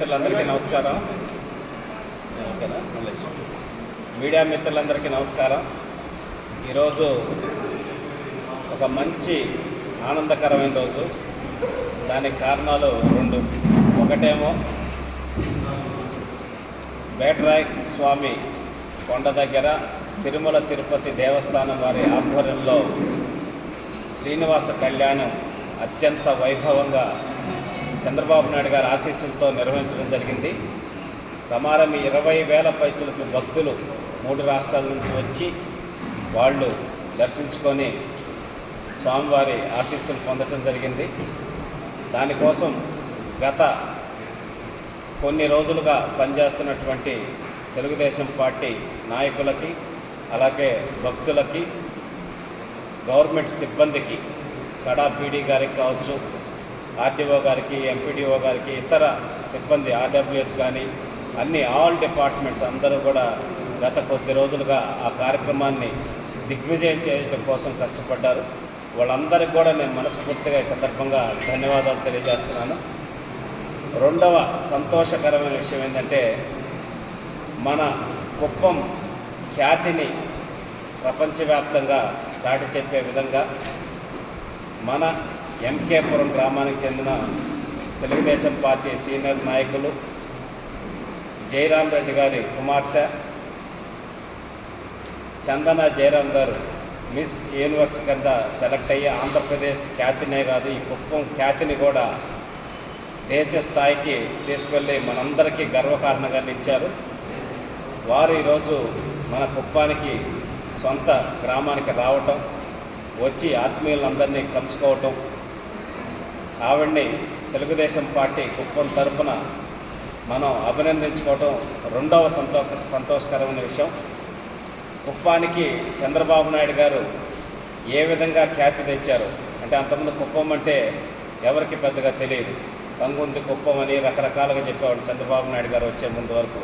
మిత్రులందరికీ నమస్కారం. మీడియా మిత్రులందరికీ నమస్కారం. ఈరోజు ఒక మంచి ఆనందకరమైన రోజు. దానికి కారణాలు రెండు. ఒకటేమో వేటరాయ్ స్వామి కొండ దగ్గర తిరుమల తిరుపతి దేవస్థానం వారి ఆధ్వర్యంలో శ్రీనివాస కళ్యాణం అత్యంత వైభవంగా చంద్రబాబు నాయుడు గారి ఆశీస్సులతో నిర్వహించడం జరిగింది. ప్రమారం ఇరవై వేల పైసలకు భక్తులు మూడు రాష్ట్రాల నుంచి వచ్చి వాళ్ళు దర్శించుకొని స్వామివారి ఆశీస్సులు పొందటం జరిగింది. దానికోసం గత కొన్ని రోజులుగా పనిచేస్తున్నటువంటి తెలుగుదేశం పార్టీ నాయకులకి అలాగే భక్తులకి గవర్నమెంట్ సిబ్బందికి కడా పీడీ గారికి కావచ్చు ఆర్డీఓ గారికి ఎంపీడీఓ గారికి ఇతర సిబ్బంది ఆర్డబ్ల్యూఎస్ కానీ అన్ని ఆల్ డిపార్ట్మెంట్స్ అందరూ కూడా గత కొద్ది రోజులుగా ఆ కార్యక్రమాన్ని దిగ్విజయం చేయడం కోసం కష్టపడ్డారు. వాళ్ళందరికీ కూడా నేను మనస్ఫూర్తిగా ఈ సందర్భంగా ధన్యవాదాలు తెలియజేస్తున్నాను. రెండవ సంతోషకరమైన విషయం ఏంటంటే మన కుప్పం ఖ్యాతిని ప్రపంచవ్యాప్తంగా చాటి చెప్పే విధంగా మన ఎంకేపురం గ్రామానికి చెందిన తెలుగుదేశం పార్టీ సీనియర్ నాయకులు జయరాం రెడ్డి గారి కుమార్తె చందన జయరాం గారు మిస్ యూనివర్స్ కింద సెలెక్ట్ అయ్యి ఆంధ్రప్రదేశ్ ఖ్యాతినే కాదు ఈ కుప్పం ఖ్యాతిని కూడా దేశ స్థాయికి తీసుకెళ్ళి మనందరికీ గర్వకారణంగా నిలిచారు. వారు ఈరోజు మన కుప్పానికి సొంత గ్రామానికి రావటం వచ్చి ఆత్మీయులందరినీ కలుసుకోవటం ఆవిడ్ని తెలుగుదేశం పార్టీ కుప్పం తరపున మనం అభినందించుకోవటం రెండవ సంతో సంతోషకరమైన విషయం. కుప్పానికి చంద్రబాబు నాయుడు గారు ఏ విధంగా ఖ్యాతి తెచ్చారు? అంటే అంతకుముందు కుప్పం అంటే ఎవరికి పెద్దగా తెలియదు. కంగుంది కుప్పం అని రకరకాలుగా చెప్పేవాడు చంద్రబాబు నాయుడు గారు వచ్చే ముందు వరకు.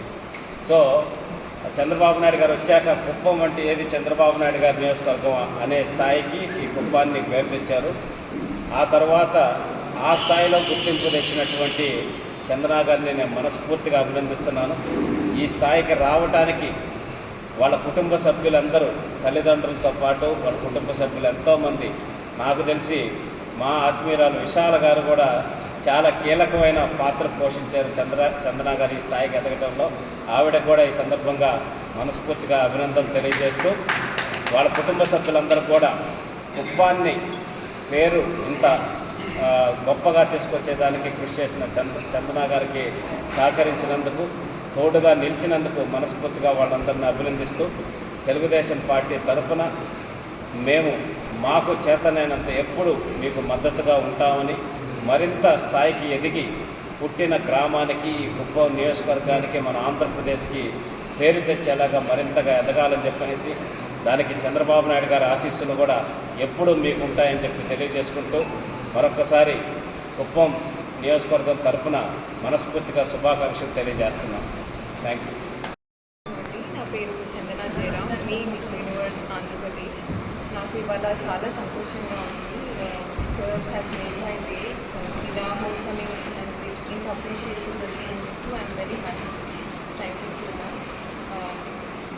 సో చంద్రబాబు నాయుడు గారు వచ్చాక కుప్పం అంటే ఏది చంద్రబాబు నాయుడు గారి నియోజకవర్గం అనే స్థాయికి ఈ కుప్పాన్ని పేరు తెచ్చారు. ఆ తర్వాత ఆ స్థాయిలో గుర్తింపు తెచ్చినటువంటి చంద్రనా గారిని నేను మనస్ఫూర్తిగా అభినందిస్తున్నాను. ఈ స్థాయికి రావటానికి వాళ్ళ కుటుంబ సభ్యులందరూ తల్లిదండ్రులతో పాటు వాళ్ళ కుటుంబ సభ్యులు ఎంతోమంది. నాకు తెలిసి మా ఆత్మీయురాలు విశాల గారు కూడా చాలా కీలకమైన పాత్ర పోషించారు చంద్ర చంద్రనా గారి ఈ స్థాయికి ఎదగటంలో. ఆవిడ కూడా ఈ సందర్భంగా మనస్ఫూర్తిగా అభినందనలు తెలియజేస్తూ వాళ్ళ కుటుంబ సభ్యులందరూ కూడా కుప్పాన్ని పేరు ఇంత గొప్పగా తీసుకొచ్చేదానికి కృషి చేసిన చంద చందన గారికి సహకరించినందుకు తోడుగా నిలిచినందుకు మనస్ఫూర్తిగా వాళ్ళందరినీ అభినందిస్తూ తెలుగుదేశం పార్టీ తరఫున మేము మాకు చేతనైనంత ఎప్పుడు మీకు మద్దతుగా ఉంటామని మరింత స్థాయికి ఎదిగి పుట్టిన గ్రామానికి ఈ కుప్పం నియోజకవర్గానికి మన ఆంధ్రప్రదేశ్కి పేరు తెచ్చేలాగా మరింతగా ఎదగాలని చెప్పనేసి దానికి చంద్రబాబు నాయుడు గారి ఆశీస్సులు కూడా ఎప్పుడు మీకు ఉంటాయని చెప్పి తెలియజేసుకుంటూ మరొకసారి కుప్పం నియోజకవర్గం తరఫున మనస్ఫూర్తిగా శుభాకాంక్షలు తెలియజేస్తున్నాం. థ్యాంక్ యూ నా పేరు చందన జయరామ్ మీ మిస్ యూనివర్స్ ఆంధ్రప్రదేశ్. నాకు ఇవాళ చాలా సంతోషంగా ఉంది. Sir has made my day ఇలా హోమ్ కమింగ్ ఇన్ ఇంత appreciation జరిగినందుకు I'm very happy thank you so much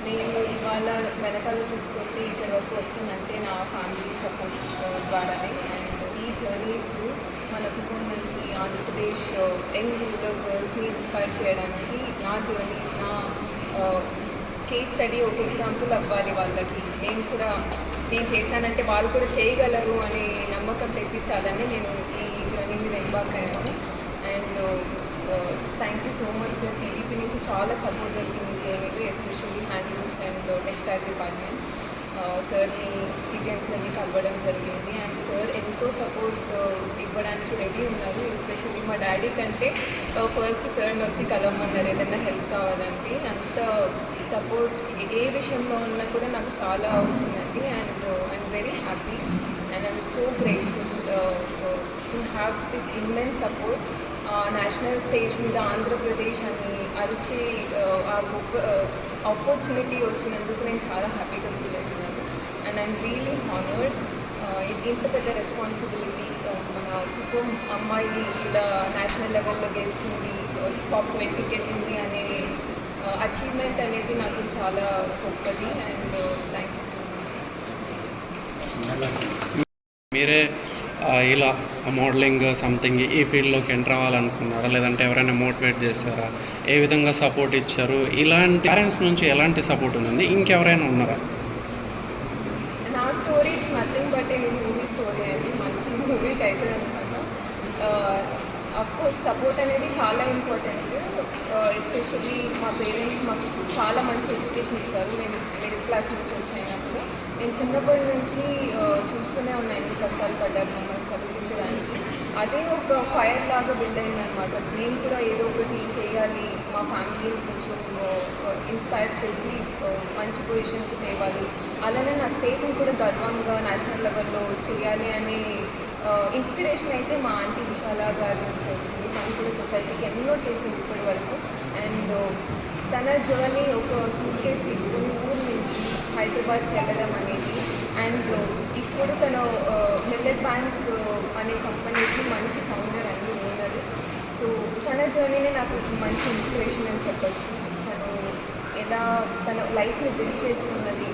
నేను ఇవాళ వెనకాల చూసుకుంటే ఇక్కడ వరకు వచ్చిందంటే నా ఫ్యామిలీ సపోర్ట్ uh, ద్వారానే. అండ్ ఈ జర్నీ త్రూ మన కుటుంబం నుంచి ఆంధ్రప్రదేశ్ యంగ్ రూరల్ గర్ల్స్ని ఇన్స్పైర్ చేయడానికి నా జర్నీ నా uh, కేస్ స్టడీ ఒక ఎగ్జాంపుల్ అవ్వాలి వాళ్ళకి. నేను కూడా నేను చేశానంటే వాళ్ళు కూడా చేయగలరు అనే నమ్మకం తెప్పించాలని నేను ఈ జర్నీ మీద ఎంబాక్ అయ్యాను. And thank you so much sir TDP నుంచి చాలా సపోర్ట్ దొరికింది జర్నీలో especially handlooms and textile departments sir సార్ని సిబిఎన్స్ని కలవడం జరిగింది. అండ్ సార్ ఎంతో సపోర్ట్ ఇవ్వడానికి రెడీ ఉన్నారు. ఎస్పెషల్లీ మా డాడీ కంటే ఫస్ట్ సార్ని వచ్చి కలవమన్నారు ఏదైనా హెల్ప్ కావాలంటే. అంత సపోర్ట్ ఏ విషయంలో ఉన్నా కూడా నాకు చాలా వచ్చిందండి. And I'm very happy and I'm so grateful to have this immense support national stage మీద ఆంధ్రప్రదేశ్ అని అరిచి ఆ గొప్ప ఆపర్చునిటీ వచ్చినందుకు నేను చాలా హ్యాపీగా అండ్ ఐమ్ రియలీ హానర్డ్ ఇంత పెద్ద రెస్పాన్సిబిలిటీ మన కుటుంబం అమ్మాయి ఇలా నేషనల్ లెవెల్లో గెలిచింది టాప్ ట్వంటీకి వెళ్ళింది అనే uh, అచీవ్మెంట్ అనేది నాకు చాలా గొప్పది and thank you so much మీరే ఇలా మోడలింగ్ సంథింగ్ ఈ ఫీల్డ్లోకి ఎంటర్ అవ్వాలనుకున్నారా? లేదంటే ఎవరైనా మోటివేట్ చేస్తారా ఏ విధంగా సపోర్ట్ ఇచ్చారు? ఇలాంటి పేరెంట్స్ నుంచి ఎలాంటి సపోర్ట్ ఉంది ఇంకెవరైనా ఉన్నారా? Story it's nothing but a movie story అండి మంచి మూవీకి అయితే అనమాట కోర్స్ సపోర్ట్ అనేది చాలా ఇంపార్టెంట్ ఎస్పెషల్లీ uh, మా పేరెంట్స్ మాకు చాలా మంచి ఎడ్యుకేషన్ ఇచ్చారు. మేము మిడిల్ క్లాస్ నుంచి వచ్చాయినప్పుడు నేను చిన్నప్పటి నుంచి uh, చూస్తూనే ఉన్నాను ఎన్ని కష్టాలు పడ్డారు మమ్మల్ని చదివించడానికి. అదే ఒక ఫైర్ లాగా బిల్డ్ అయిందనమాట నేను కూడా ఏదో ఒకటి చేయాలి. మా ఫ్యామిలీని కొంచెం uh, ఇన్స్పైర్ చేసి మంచి పొజిషన్కి తేవాలి. అలానే నా స్టేట్ని కూడా గర్వంగా నేషనల్ లెవెల్లో చేయాలి అనే ఇన్స్పిరేషన్ అయితే మా ఆంటీ విశాల గారి నుంచి వచ్చింది. తను కూడా సొసైటీకి ఎన్నో చేసింది ఇప్పటి వరకు. అండ్ తన జర్నీ ఒక సూట్ కేస్ తీసుకుని ఊరు నుంచి హైదరాబాద్కి వెళ్ళడం అనేది అండ్ ఇప్పుడు తను మిల్లెట్ బ్యాంక్ అనే కంపెనీకి మంచి ఫౌండర్ అండి ఓనర్. సో తన జర్నీనే నాకు మంచి ఇన్స్పిరేషన్ అని చెప్పొచ్చు. ఎలా తన లైఫ్ని బిల్డ్ చేసుకున్నది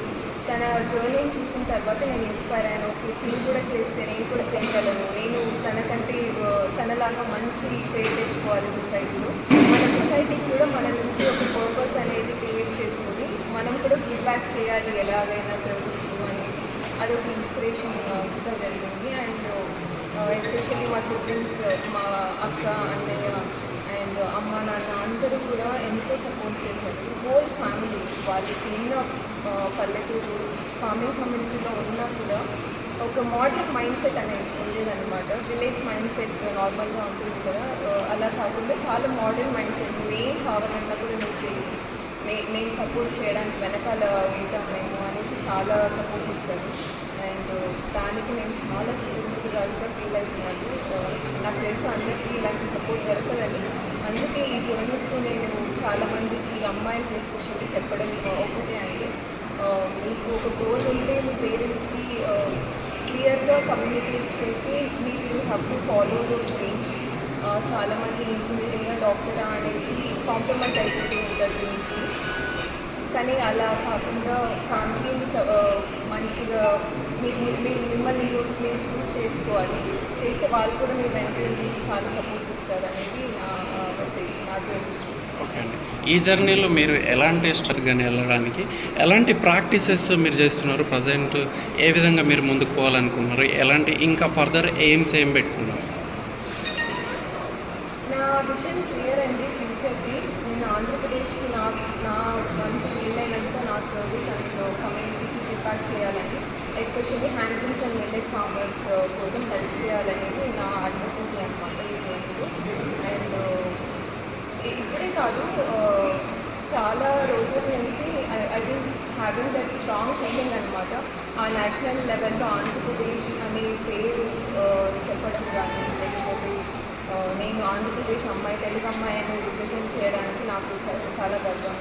తన జర్నీని చూసిన తర్వాత నేను ఇన్స్పైర్ అయ్యాను. ఓకే తిని కూడా చేస్తే నేను కూడా చేయగలను. నేను తనకంటే తనలాగా మంచి పేరు తెచ్చుకోవాలి సొసైటీలో మన సొసైటీకి కూడా మన నుంచి ఒక పర్పస్ అనేది క్రియేట్ చేసుకుని మనం కూడా గివ్ బ్యాక్ చేయాలి ఎలాగైనా సర్వీస్ అనేసి అదొక ఇన్స్పిరేషన్గా జరిగింది. అండ్ ఎస్పెషల్లీ మా సిబ్లింగ్స్ మా అక్క అన్నయ్య అండ్ అమ్మ నాన్న అందరూ కూడా ఎంతో సపోర్ట్ చేశారు. హోల్ ఫ్యామిలీ వాళ్ళు చిన్న పల్లెటూరు ఫార్మింగ్ కమ్యూనిటీలో ఉన్నా కూడా ఒక మోడర్న్ మైండ్ సెట్ అనేది ఉండేదన్నమాట. విలేజ్ మైండ్ సెట్ నార్మల్గా ఉంటుంది కదా. అలా కాకుండా చాలా మోడర్న్ మైండ్ సెట్ నువ్వేం కావాలన్నా కూడా నువ్వు చేయి. మే మేము సపోర్ట్ చేయడానికి వెనకాల ఉంటాం మేము అనేసి చాలా సపోర్ట్ ఇచ్చారు. అండ్ దానికి నేను చాలా కృతజ్ఞతలుగా ఫీల్ అవుతున్నాను. నా నాకు తెలుసు అందరికీ ఇలాంటి సపోర్ట్ దొరకదని. అందుకే ఈ జర్నీ త్రూ నేను చాలామందికి అమ్మాయిలకి ఎస్పెషల్లీ చెప్పడం ఒకటే అండి. మీకు ఒక గోల్ ఉంటే మీ పేరెంట్స్కి క్లియర్గా కమ్యూనికేట్ చేసి మీరు you have to follow those dreams చాలామంది ఇంజనీరింగ్ డాక్టరా అనేసి కాంప్రమైజ్ అయిపోతూ ఉంటారు డ్రీమ్స్కి కానీ అలా కాకుండా ఫ్యామిలీని స- మంచిగా మీరు మీరు- మిమ్మల్ని మీరు చేసుకోవాలి. చేస్తే వాళ్ళు కూడా మీ వెంట చాలా సపోర్ట్ ఇస్తారు అనేది నా మెసేజ్ నా జర్నీ ఓకే అండి ఈ జర్నీలో మీరు ఎలాంటి స్ట్రెస్ కానీ వెళ్ళడానికి ఎలాంటి ప్రాక్టీసెస్ మీరు చేస్తున్నారు ప్రజెంట్ ఏ విధంగా మీరు ముందుకు పోవాలనుకుంటున్నారు? ఎలాంటి ఇంకా ఫర్దర్ ఎయిమ్స్ ఏం పెట్టుకున్నారు? నా విషన్ క్లియర్ అండి ఫ్యూచర్కి నేను ఆంధ్రప్రదేశ్కి నా నా వంతు వీలైనంత నా సర్వీస్ అండ్ కమ్యూనిటీకి గిఫ్ట్ చేయాలని especially handlooms and millet farmers కోసం హెల్ప్ చేయాలనేది నా అడ్వకసీ అనమాట ఈ జర్నీలో అండ్ ఇప్పుడే కాదు చాలా రోజుల నుంచి I think having that strong feeling అనమాట ఆ నేషనల్ లెవెల్లో ఆంధ్రప్రదేశ్ అనే పేరు చెప్పడం కానీ లేకపోతే నేను ఆంధ్రప్రదేశ్ అమ్మాయి తెలుగు అమ్మాయి అని రిప్రజెంట్ చేయడానికి నాకు చాలా చాలా గర్వం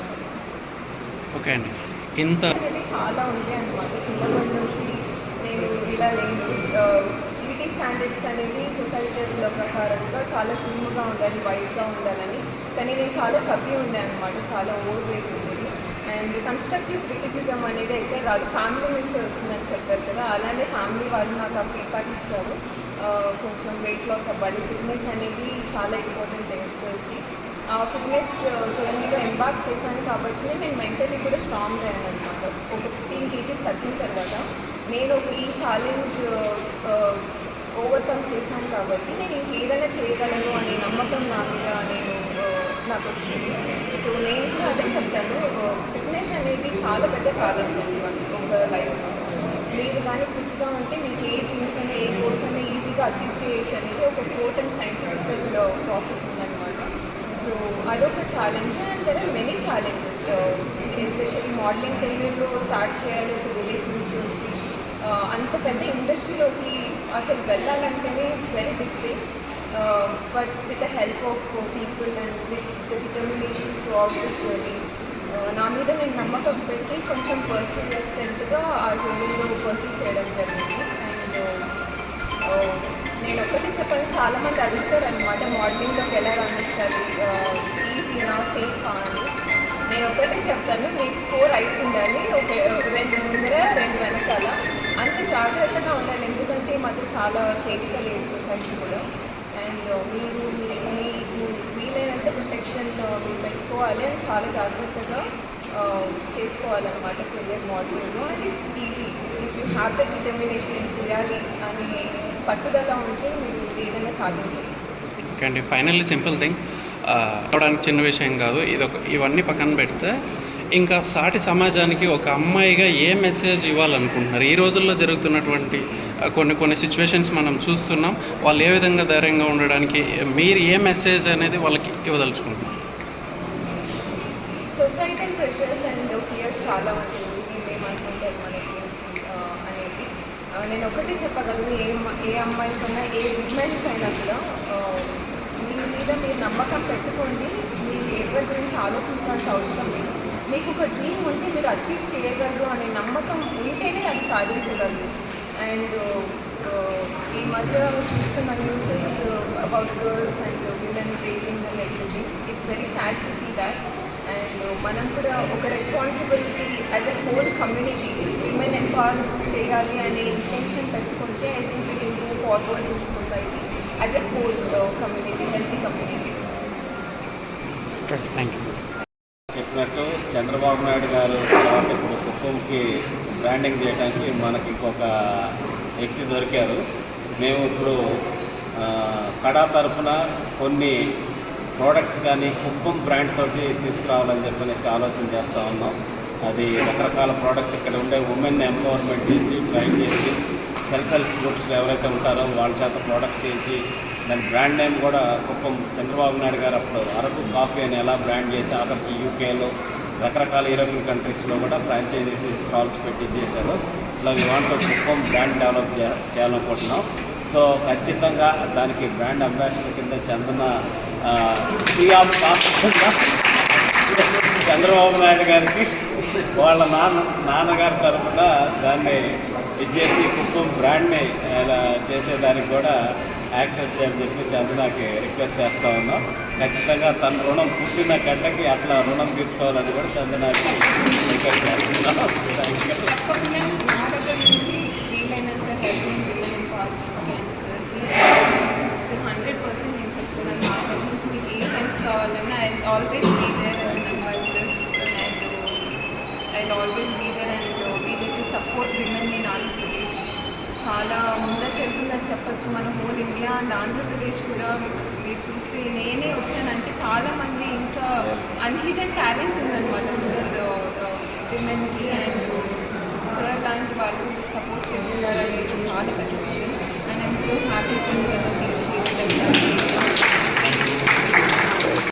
ఓకే అండి. ఇంత అయితే చాలా ఉంటాయి అనమాట చిన్నప్పటి నుంచి నేను ఇలా లెంగ్త్ బ్యూటీ స్టాండర్డ్స్ అనేది సొసైటీల ప్రకారంగా చాలా స్లిమ్గా ఉండాలి వైట్గా ఉండాలని. కానీ నేను చాలా చదివి ఉండే అనమాట చాలా ఓవర్ వెయిట్ ఉండేది. అండ్ కన్స్ట్రక్టివ్ క్రిటిసిజం అనేది ఎక్కడ రాదు. ఫ్యామిలీ నుంచి వస్తుందని చెప్పారు కదా అలానే ఫ్యామిలీ వాళ్ళు నాకు ఆ ఫీడ్బ్యాక్ ఇచ్చారు. కొంచెం వెయిట్ లాస్ అవ్వాలి. ఫిట్నెస్ అనేది చాలా ఇంపార్టెంట్ యంగ్స్టర్స్కి. ఆ ఫిట్నెస్ జర్నీలో ఎంబార్క్ చేశాను కాబట్టి నేను మెంటలీ కూడా స్ట్రాంగ్ అయ్యాను అనమాట ఒక ఫిఫ్టీన్ కేజీస్ తగ్గిన తర్వాత నేను ఒక ఈ ఛాలెంజ్ ఓవర్కమ్ చేశాను కాబట్టి నేను ఇంకేదైనా చేయగలను అనే నమ్మకం నా మీద నేను నాకు వచ్చింది సో నేను కూడా అదే చెప్తాను ఫిట్నెస్ అనేది చాలా పెద్ద ఛాలెంజ్ అండి మనకి ఒక లైఫ్లో మీరు కానీ ఫిట్గా ఉంటే మీకు ఏ టీమ్స్ అయినా ఏ గోల్స్ అయినా ఈజీగా అచీవ్ చేయొచ్చు అనేది ఒక కోట్ అండ్ సైంటిఫికల్ ప్రాసెస్ ఉందన్నమాట. సో అదొక challenge and there are many challenges especially modelling కెరీర్లో స్టార్ట్ చేయాలి ఒక విలేజ్ నుంచి వచ్చి uh, అంత పెద్ద ఇండస్ట్రీలోకి అసలు వెళ్ళాలంటేనే it's very big thing but with the help of people and with the determination throughout this journey నా మీద నేను నమ్మకం పెట్టి కొంచెం పర్సీస్టెంట్గా ఆ జర్నీలో పర్సీ చేయడం జరిగింది. అండ్ uh, uh, నేను నేను ఒకటి చెప్పాను చాలా మంది అడుగుతారు అనమాట మోడలింగ్లోకి ఎలా రాణించాలి ఈజీనా సేఫా అని. నేను ఒకటి చెప్తాను మీకు ఫోర్ ఐస్ ఉండాలి ఒక uh, రెండు ముందర రెండు వెనకాల. అంత జాగ్రత్తగా ఉండాలి ఎందుకంటే మాకు చాలా సేఫ్గా లేదు సొసైటీ కూడా. మీరు మీ- మీకు వీలైనంత ప్రొటెక్షన్ మీరు పెట్టుకోవాలి అని చాలా జాగ్రత్తగా చేసుకోవాలన్నమాట career modelling and it's easy if you have the determination చేయాలి అని పట్టుదల ఉంటే మీరు ఏదైనా సాధించవచ్చు. ఓకే అండి. ఫైనల్లీ సింపుల్ థింగ్ అవడానికి చిన్న విషయం కాదు. ఇది ఒక ఇవన్నీ పక్కన పెడితే ఇంకా సాటి సమాజానికి ఒక అమ్మాయిగా ఏ మెసేజ్ ఇవ్వాలనుకుంటున్నారు? ఈ రోజుల్లో జరుగుతున్నటువంటి కొన్ని కొన్ని సిచ్యువేషన్స్ మనం చూస్తున్నాం. వాళ్ళు ఏ విధంగా ధైర్యంగా ఉండడానికి మీరు ఏ మెసేజ్ అనేది వాళ్ళకి ఇవ్వదలుచుకుంటున్నారు? సొసైటల్ ప్రెషర్స్ అండ్ ఫియర్స్ చాలా ఉంటుంది వీళ్ళేమనుకుంటారు మన గురించి అనేది? నేను ఒకటి చెప్పగలను. ఏ మ- ఏ అమ్మాయికైనా ఏ విమెన్కైనా కూడా మీ మీద మీరు నమ్మకం పెట్టుకోండి. మీరు ఎవరి గురించి ఆలోచించాల్సిన అవసరం లేదు. మీకు ఒక డ్రీమ్ ఉంటే మీరు అచీవ్ చేయగలరు అనే నమ్మకం ఉంటేనే అది సాధించగలరు. అండ్ ఈ మధ్య చూస్తున్న newses about girls and women rating and everything it's very sad to see that and మనం కూడా ఒక responsibility as a whole community women empower చేయాలి అనే ఇంటెన్షన్ పెట్టుకుంటే I think we can move forward in the society as a whole community healthy community thank you చెప్పినట్టు చంద్రబాబు నాయుడు గారు తర్వాత ఇప్పుడు కుప్పంకి బ్రాండింగ్ చేయడానికి మనకి ఇంకొక వ్యక్తి దొరికారు. మేము ఇప్పుడు కడా తరపున కొన్ని ప్రోడక్ట్స్ కానీ కుప్పం బ్రాండ్ తోటి తీసుకురావాలని చెప్పనేసి ఆలోచన చేస్తూ ఉన్నాం. అది రకరకాల ప్రోడక్ట్స్ ఇక్కడ ఉండే ఉమెన్ ఎంపవర్మెంట్ చేసి ట్రైన్ చేసి సెల్ఫ్ హెల్ప్ గ్రూప్స్లో ఎవరైతే ఉంటారో వాళ్ళ చేత ప్రోడక్ట్స్ చేయించి దాని బ్రాండ్ నేమ్ కూడా కుప్పం చంద్రబాబు నాయుడు గారు అప్పుడు అరకు కాఫీ అని ఎలా బ్రాండ్ చేసి ఆఖరికి యూకేలో రకరకాల యూరోపియన్ కంట్రీస్లో కూడా ఫ్రాంచైజీస్ స్టాల్స్ పెట్టి ఇచ్చేశారు. ఇలా వి కుప్పం బ్రాండ్ డెవలప్ చేయాలనుకుంటున్నాం. సో ఖచ్చితంగా దానికి బ్రాండ్ అంబాసిడర్ కింద చందన ఫ్రీ ఆఫ్ చంద్రబాబు నాయుడు గారికి వాళ్ళ నాన్న నాన్నగారి తరఫున దాన్ని ఇచ్చేసి కుప్పం బ్రాండ్ని ఇలా చేసేదానికి కూడా యాక్సెప్ట్ చేయని చెప్పి చందనాకి రిక్వెస్ట్ చేస్తూ ఉన్నాం. ఖచ్చితంగా తన రుణం పుట్టిన గంటకి అట్లా రుణం తీర్చుకోవాలని కూడా చందనాకి రిక్వెస్ట్ చేస్తున్నాం. సో హండ్రెడ్ పర్సెంట్ నేను చెప్తున్నాను. మా సైడ్ నుంచి మీకు ఏ హెల్ప్ కావాలన్నా I always be there and I always be there support women in Andhra Pradesh చాలా ముందరికి వెళ్తుందని చెప్పొచ్చు మన హోల్ ఇండియా అండ్ ఆంధ్రప్రదేశ్ కూడా. మీరు చూస్తే నేనే వచ్చానంటే చాలామంది ఇంకా అన్హిడెన్ టాలెంట్ ఉందన్నమాట. విమెన్కి అండ్ సార్ లాంటి వాళ్ళు సపోర్ట్ చేస్తున్నారు. అనేది చాలా పెద్ద విషయం. And I'm so happy sir